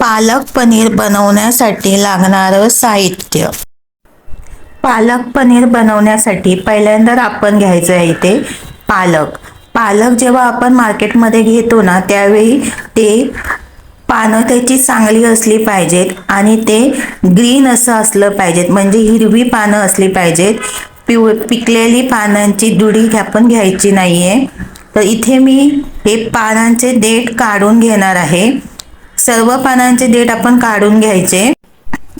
पालक पनीर बनवण्यासाठी लागणारं साहित्य. पालक पनीर बनवण्यासाठी पहिल्यांदा आपण घ्यायचं आहे इथे पालक. पालक जेव्हा आपण मार्केटमध्ये घेतो ना त्यावेळी ते पानं त्याची चांगली असली पाहिजेत आणि ते ग्रीन असं असलं पाहिजेत म्हणजे हिरवी पानं असली पाहिजेत. पिव पिकलेली पानांची दुडी आपण घ्यायची नाही आहे तर इथे मी हे पानांचे देठ काढून घेणार आहे. सर्व पानांचे देठ आपण काढून घ्यायचे.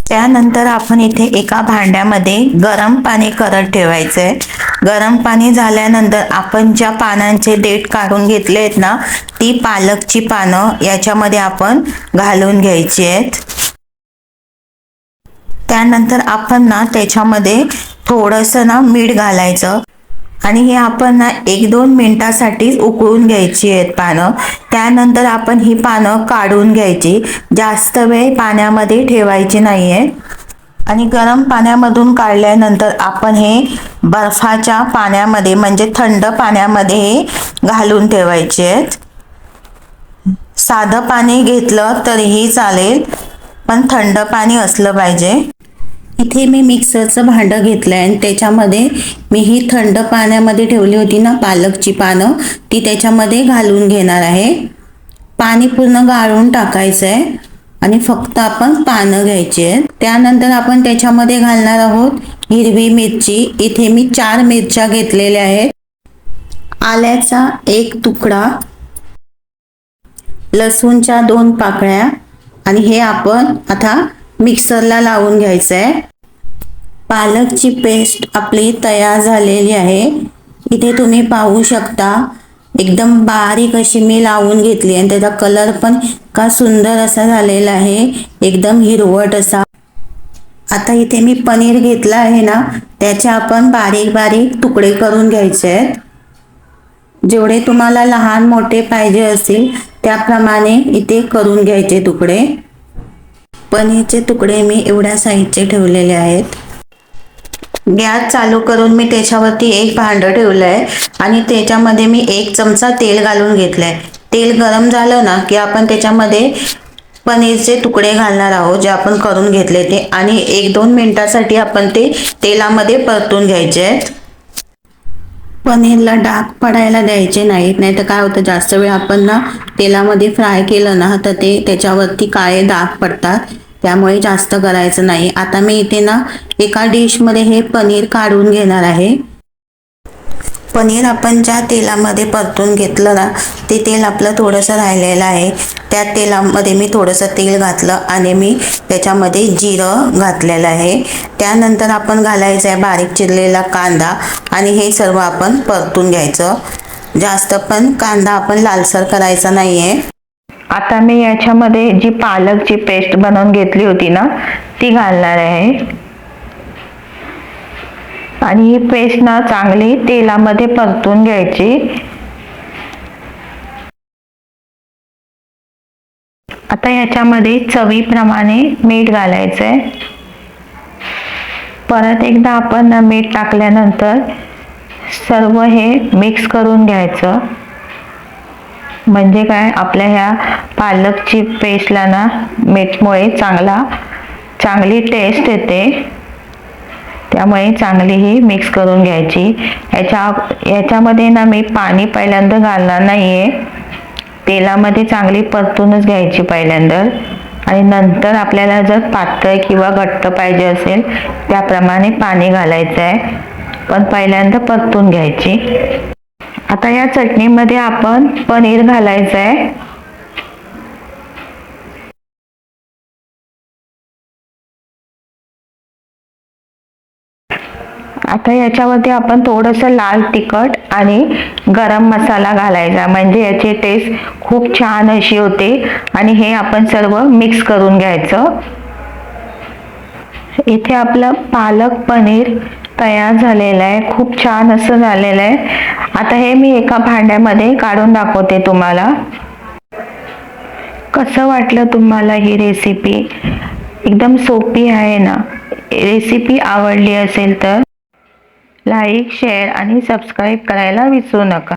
त्यानंतर आपण इथे एका भांड्यामध्ये गरम पाणी करत ठेवायचं. आहे गरम पाणी झाल्यानंतर आपण ज्या पानांचे देठ काढून घेतले आहेत ना ती पालकची पानं याच्यामध्ये आपण घालून घ्यायची आहेत. त्यानंतर आपण ना त्याच्यामध्ये थोडंसं ना मीठ घालायचं. आणि हे आपण ना एक दोन मिनटासाठीच उकळून घ्यायची आहेत पानं. त्यानंतर आपण ही पानं काढून घ्यायची. जास्त वेळ पाण्यामध्ये ठेवायची नाही आहे आणि गरम पाण्यामधून काढल्यानंतर आपण हे बर्फाच्या पाण्यामध्ये म्हणजे थंड पाण्यामध्ये हे घालून ठेवायचे आहेत. साधं पाणी घेतलं तरीही चालेल पण थंड पाणी असलं पाहिजे. इथे मी मिक्सरचं भांडं घेतलं आहे आणि त्याच्यामध्ये मी ही थंड पाण्यामध्ये ठेवली होती ना पालकची पानं ती त्याच्यामध्ये घालून घेणार आहे. पाणी पूर्ण गाळून टाकायचं आहे आणि फक्त आपण पानं घ्यायची आहेत. त्यानंतर आपण त्याच्यामध्ये घालणार आहोत हिरवी मिरची. इथे मी चार मिरच्या घेतलेल्या आहेत. आल्याचा एक तुकडा लसूणच्या दोन पाकळ्या आणि हे आपण आता मिक्सरला लावून घ्यायचं आहे पालकची पेस्ट आपली तयार झालेली आहे. इथे तुम्ही पाहू शकता एकदम बारीक अशी मी लावून घेतली आणि त्याचा कलर पण का सुंदर असा झालेला आहे. एकदम हिरवट असा. आता इथे मी पनीर घेतलं आहे ना त्याचे आपण बारीक बारीक तुकडे करून घ्यायचे आहेत. जेवढे तुम्हाला लहान मोठे पाहिजे असतील त्याप्रमाणे इथे करून घ्यायचे तुकडे. पनीरचे तुकडे मी एवढ्या साईजचे ठेवलेले आहेत. गॅस चालू करून मी त्याच्यावरती एक भांडं ठेवलं आहे आणि त्याच्यामध्ये मी एक चमचा तेल घालून घेतलं आहे तेल गरम झालं ना की आपण त्याच्यामध्ये पनीरचे तुकडे घालणार आहोत जे आपण करून घेतले ते आणि एक दोन मिनिटासाठी आपण ते तेलामध्ये परतून घ्यायचे. आहेत पनीरला डाग पडायला द्यायचे नाहीत नाही तर काय होतं जास्त वेळ आपण ना तेलामध्ये फ्राय केलं ना तर ते त्याच्यावरती काळे डाग पडतात. त्यामुळे जास्त करायचं नाही. आता मी इथे ना एका डिशमध्ये हे पनीर काढून घेणार आहे. पनीर आपण ज्या तेलामध्ये परतून घेतलं ना ते तेल आपलं थोडंसं राहिलेलं आहे. त्या तेलामध्ये मी थोडंसं तेल घातलं आणि मी त्याच्यामध्ये जिरं घातलेलं आहे. त्यानंतर आपण घालायचं आहे बारीक चिरलेला कांदा आणि हे सर्व आपण परतून घ्यायचं. जास्त पण कांदा आपण लालसर करायचा नाही आहे आता मी याच्यामध्ये जी पालकची पेस्ट बनवून घेतली होती ना ती घालणार आहे. आणि ही पेस्ट ना चांगली तेलामध्ये परतून घ्यायची. आता याच्यामध्ये चवीप्रमाणे मीठ घालायचं आहे परत एकदा आपण मीठ टाकल्यानंतर सर्व हे मिक्स करून घ्यायचं. म्हणजे काय? आपल्या ह्या पालकची पेस्टला ना मीठमुळे चांगला चांगली टेस्ट येते. त्यामुळे चांगली ही मिक्स करून घ्यायची. याच्या याच्यामध्ये ना मी पाणी पहिल्यांदा घालणार नाही आहे तेलामध्ये चांगली परतूनच घ्यायची पहिल्यांदा. आणि नंतर आपल्याला जर पातळ किंवा घट्ट पाहिजे असेल त्याप्रमाणे पाणी घालायचं आहे पण पहिल्यांदा परतून घ्यायची. आता या चटणीमध्ये आपण पनीर घालायचं आहे आता याच्यावरती आपण थोडंसं लाल तिखट आणि गरम मसाला घालायचा. म्हणजे याची टेस्ट खूप छान अशी होते आणि हे आपण सर्व मिक्स करून घ्यायचं. इथे आपलं पालक पनीर तयार झालेलं आहे. खूप छान असं झालेलं आहे. आता हे मी एका भांड्यामध्ये काढून दाखवते तुम्हाला. कसं वाटलं तुम्हाला ही रेसिपी एकदम सोपी आहे ना? रेसिपी आवडली असेल तर लाईक शेअर आणि सबस्क्राईब करायला विसरू नका.